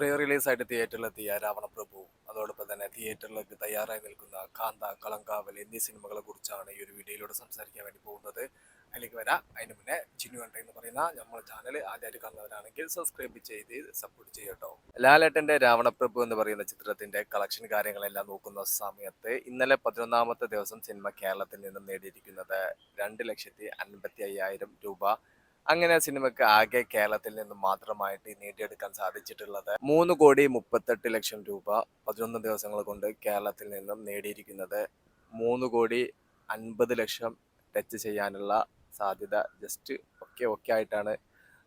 Re റിലീസായിട്ട് തിയേറ്ററിലെത്തിയ Ravanaprabhu അതോടൊപ്പം തന്നെ തിയേറ്ററിലേക്ക് തയ്യാറായി നിൽക്കുന്ന കാന്ത കളങ്കാവൽ എന്നീ സിനിമകളെ കുറിച്ചാണ് ഈ ഒരു വീഡിയോയിലൂടെ സംസാരിക്കാൻ വേണ്ടി പോകുന്നത്. അതിലേക്ക് വരാം. അതിന് മുന്നേ ചിന്നു കണ്ട എന്ന് പറയുന്ന നമ്മുടെ ചാനൽ ആദ്യമായിട്ട് കാണുന്നവരാണെങ്കിൽ സബ്സ്ക്രൈബ് ചെയ്ത് സപ്പോർട്ട് ചെയ്യട്ടോ. ലാലേട്ടന്റെ രാവണപ്രഭു എന്ന് പറയുന്ന ചിത്രത്തിന്റെ കളക്ഷൻ കാര്യങ്ങളെല്ലാം നോക്കുന്ന സമയത്ത് ഇന്നലെ പതിനൊന്നാമത്തെ ദിവസം സിനിമ കേരളത്തിൽ നിന്നും നേടിയിരിക്കുന്നത് രണ്ട് ലക്ഷത്തി അൻപത്തി അയ്യായിരം രൂപ. അങ്ങനെ ആ സിനിമയ്ക്ക് ആകെ കേരളത്തിൽ നിന്ന് മാത്രമായിട്ട് നേടിയെടുക്കാൻ സാധിച്ചിട്ടുള്ളത്. മൂന്ന് കോടി മുപ്പത്തെട്ട് ലക്ഷം രൂപ പതിനൊന്ന് ദിവസങ്ങൾ കൊണ്ട് കേരളത്തിൽ നിന്നും നേടിയിരിക്കുന്നത്. മൂന്ന് കോടി അൻപത് ലക്ഷം ടച്ച് ചെയ്യാനുള്ള സാധ്യത ജസ്റ്റ് ഒക്കെ ഒക്കെ ആയിട്ടാണ്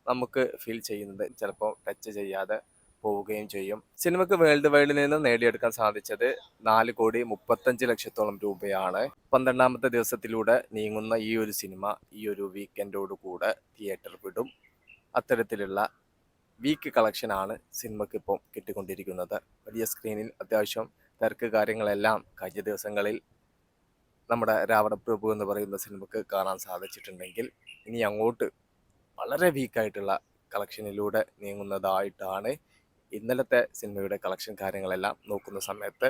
നമുക്ക് ഫീൽ ചെയ്യുന്നത്. ചിലപ്പോൾ ടച്ച് ചെയ്യാതെ പോവുകയും ചെയ്യും. സിനിമയ്ക്ക് വേൾഡ് വൈഡിൽ നിന്ന് നേടിയെടുക്കാൻ സാധിച്ചത് നാല് കോടി മുപ്പത്തഞ്ച് ലക്ഷത്തോളം രൂപയാണ്. പന്ത്രണ്ടാമത്തെ ദിവസത്തിലൂടെ നീങ്ങുന്ന ഈ ഒരു സിനിമ ഈ ഒരു വീക്കെൻഡോട് കൂടെ തിയേറ്റർ വിടും. അത്തരത്തിലുള്ള വീക്ക് കളക്ഷനാണ് സിനിമയ്ക്ക് ഇപ്പം കിട്ടിക്കൊണ്ടിരിക്കുന്നത്. വലിയ സ്ക്രീനിൽ അത്യാവശ്യം തിരക്ക് കാര്യങ്ങളെല്ലാം കഴിഞ്ഞ ദിവസങ്ങളിൽ നമ്മുടെ രാവണ പ്രഭു എന്ന് പറയുന്ന സിനിമക്ക് കാണാൻ സാധിച്ചിട്ടുണ്ടെങ്കിൽ ഇനി അങ്ങോട്ട് വളരെ വീക്കായിട്ടുള്ള കളക്ഷനിലൂടെ നീങ്ങുന്നതായിട്ടാണ് ഇന്നലത്തെ സിനിമയുടെ കളക്ഷൻ കാര്യങ്ങളെല്ലാം നോക്കുന്ന സമയത്ത്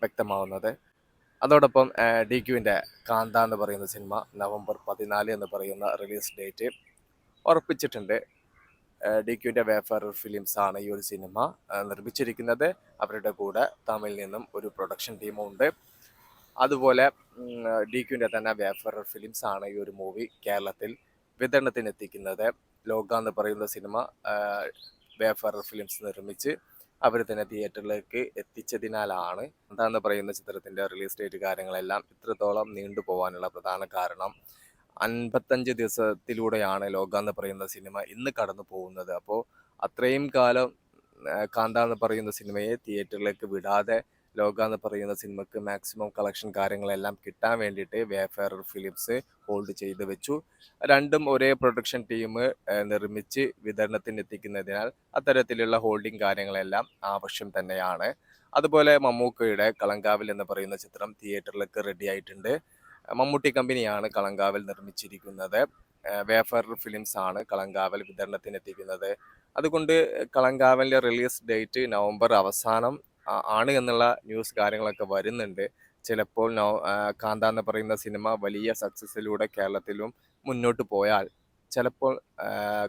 വ്യക്തമാവുന്നത്. അതോടൊപ്പം ഡി ക്യുവിന്റെ കാന്ത എന്ന് പറയുന്ന സിനിമ നവംബർ പതിനാല് എന്ന് പറയുന്ന റിലീസ് ഡേറ്റ് ഉറപ്പിച്ചിട്ടുണ്ട്. ഡി ക്യുവിന്റെ വേഫർ ഫിലിംസ് ആണ് ഈ ഒരു സിനിമ നിർമ്മിച്ചിരിക്കുന്നത്. അവരുടെ കൂടെ തമിഴിൽ നിന്നും ഒരു പ്രൊഡക്ഷൻ ടീമുണ്ട്. അതുപോലെ ഡി ക്യുവിന്റെ തന്നെ വേഫർ ഫിലിംസ് ആണ് ഈ ഒരു മൂവി കേരളത്തിൽ വിതരണത്തിന് എത്തിക്കുന്നത് ലോക എന്ന് പറയുന്ന സിനിമ വേഫർ ഫിലിംസ് നിർമ്മിച്ച് അവർ തന്നെ തിയേറ്ററിലേക്ക് എത്തിച്ചതിനാലാണ് എന്താന്ന് പറയുന്ന ചിത്രത്തിന്റെ റിലീസ് ഡേറ്റ് കാര്യങ്ങളെല്ലാം ഇത്രത്തോളം നീണ്ടു പോകാനുള്ള പ്രധാന കാരണം. അൻപത്തഞ്ച് ദിവസത്തിലൂടെയാണ് ലോക എന്ന് പറയുന്ന സിനിമ ഇന്ന് കടന്നു പോകുന്നത്. അപ്പോൾ അത്രയും കാലം കാന്ത എന്ന് പറയുന്ന സിനിമയെ തിയേറ്ററിലേക്ക് വിടാതെ ലോക എന്ന് പറയുന്ന സിനിമക്ക് മാക്സിമം കളക്ഷൻ കാര്യങ്ങളെല്ലാം കിട്ടാൻ വേണ്ടിയിട്ട് വേഫെയർ ഫിലിംസ് ഹോൾഡ് ചെയ്ത് വെച്ചു. രണ്ടും ഒരേ പ്രൊഡക്ഷൻ ടീം നിർമ്മിച്ച് വിതരണത്തിന് എത്തിക്കുന്നതിനാൽ അത്തരത്തിലുള്ള ഹോൾഡിംഗ് കാര്യങ്ങളെല്ലാം ആവശ്യം തന്നെയാണ്. അതുപോലെ മമ്മൂക്കയുടെ കളങ്കാവിൽ എന്ന് പറയുന്ന ചിത്രം തിയേറ്ററിലേക്ക് റെഡി ആയിട്ടുണ്ട്. മമ്മൂട്ടി കമ്പനിയാണ് കളങ്കാവിൽ നിർമ്മിച്ചിരിക്കുന്നത്. വേഫർ ഫിലിംസ് ആണ് കളങ്കാവൽ വിതരണത്തിന് എത്തിക്കുന്നത്. അതുകൊണ്ട് കളങ്കാവലിന്റെ റിലീസ് ഡേറ്റ് നവംബർ അവസാനം ആണ് എന്നുള്ള ന്യൂസ് കാര്യങ്ങളൊക്കെ വരുന്നുണ്ട്. ചിലപ്പോൾ നോ കാന്ത എന്ന് പറയുന്ന സിനിമ വലിയ സക്സസ്സിലൂടെ കേരളത്തിലും മുന്നോട്ട് പോയാൽ ചിലപ്പോൾ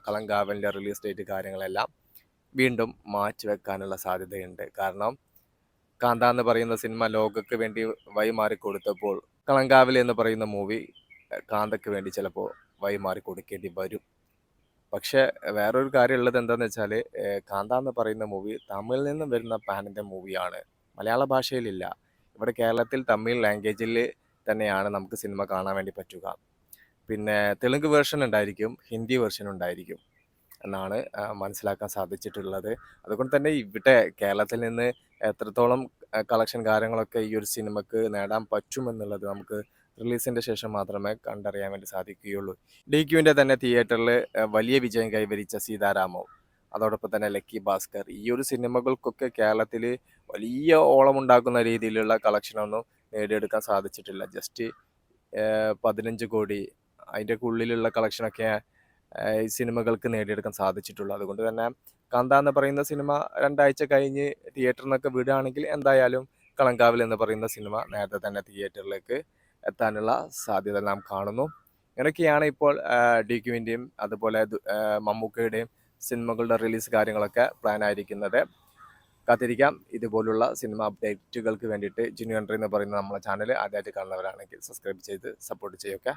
കളങ്കാവലിന്റെ റിലീസ് ഡേറ്റ് കാര്യങ്ങളെല്ലാം വീണ്ടും മാറ്റി വെക്കാനുള്ള സാധ്യതയുണ്ട്. കാരണം കാന്ത എന്ന് പറയുന്ന സിനിമ ലോകക്ക് വേണ്ടി വഴിമാറി കൊടുത്തപ്പോൾ കളങ്കാവലി എന്ന് പറയുന്ന മൂവി കാന്തയ്ക്ക് വേണ്ടി ചിലപ്പോൾ വഴിമാറി കൊടുക്കേണ്ടി വരും. പക്ഷെ വേറൊരു കാര്യമുള്ളത് എന്താണെന്ന് വെച്ചാൽ കാന്ത എന്ന് പറയുന്ന മൂവി തമിഴിൽ നിന്നും വരുന്ന പാനിന്റെ മൂവിയാണ്. മലയാള ഭാഷയിലില്ല. ഇവിടെ കേരളത്തിൽ തമിഴ് ലാംഗ്വേജിൽ തന്നെയാണ് നമുക്ക് സിനിമ കാണാൻ വേണ്ടി പറ്റുക. പിന്നെ തെലുങ്ക് വേർഷൻ ഉണ്ടായിരിക്കും ഹിന്ദി വേർഷൻ ഉണ്ടായിരിക്കും എന്നാണ് മനസ്സിലാക്കാൻ സാധിച്ചിട്ടുള്ളത്. അതുകൊണ്ട് തന്നെ ഇവിടെ കേരളത്തിൽ നിന്ന് എത്രത്തോളം കളക്ഷൻ കാര്യങ്ങളൊക്കെ ഈ ഒരു സിനിമക്ക് നേടാൻ പറ്റുമെന്നുള്ളത് നമുക്ക് റിലീസിന്റെ ശേഷം മാത്രമേ കണ്ടറിയാൻ വേണ്ടി സാധിക്കുകയുള്ളൂ. ഡി ക്യുവിന്റെ തന്നെ തിയേറ്ററിൽ വലിയ വിജയം കൈവരിച്ച സീതാരാമോ അതോടൊപ്പം തന്നെ ലക്കി ഭാസ്കർ ഈ ഒരു സിനിമകൾക്കൊക്കെ കേരളത്തിൽ വലിയ ഓളം ഉണ്ടാക്കുന്ന രീതിയിലുള്ള കളക്ഷനൊന്നും നേടിയെടുക്കാൻ സാധിച്ചിട്ടില്ല. ജസ്റ്റ് പതിനഞ്ച് കോടി അതിന്റെ ഉള്ളിലുള്ള കളക്ഷനൊക്കെ ഈ സിനിമകൾക്ക് നേടിയെടുക്കാൻ സാധിച്ചിട്ടുള്ളൂ. അതുകൊണ്ട് തന്നെ കാന്ത എന്ന് പറയുന്ന സിനിമ രണ്ടാഴ്ച കഴിഞ്ഞ് തിയേറ്ററിൽ നിന്നൊക്കെ വിടുകയാണെങ്കിൽ എന്തായാലും കളങ്കാവിൽ എന്ന് പറയുന്ന സിനിമ നേരത്തെ തന്നെ തിയേറ്ററിലേക്ക് എത്താനുള്ള സാധ്യത നാം കാണുന്നു. ഇങ്ങനെയൊക്കെയാണ് ഇപ്പോൾ ഡി ക്യുവിന്റെയും അതുപോലെ മമ്മൂക്കയുടെയും സിനിമകളുടെ റിലീസ് കാര്യങ്ങളൊക്കെ പ്ലാൻ ആയിരിക്കുന്നത്. കാത്തിരിക്കാം. ഇതുപോലുള്ള സിനിമ അപ്ഡേറ്റുകൾക്ക് വേണ്ടിയിട്ട് ജിനു എൻട്രി എന്ന് പറയുന്ന നമ്മുടെ ചാനൽ ആദ്യമായിട്ട് കാണുന്നവരാണെങ്കിൽ സബ്സ്ക്രൈബ് ചെയ്ത് സപ്പോർട്ട് ചെയ്യുക.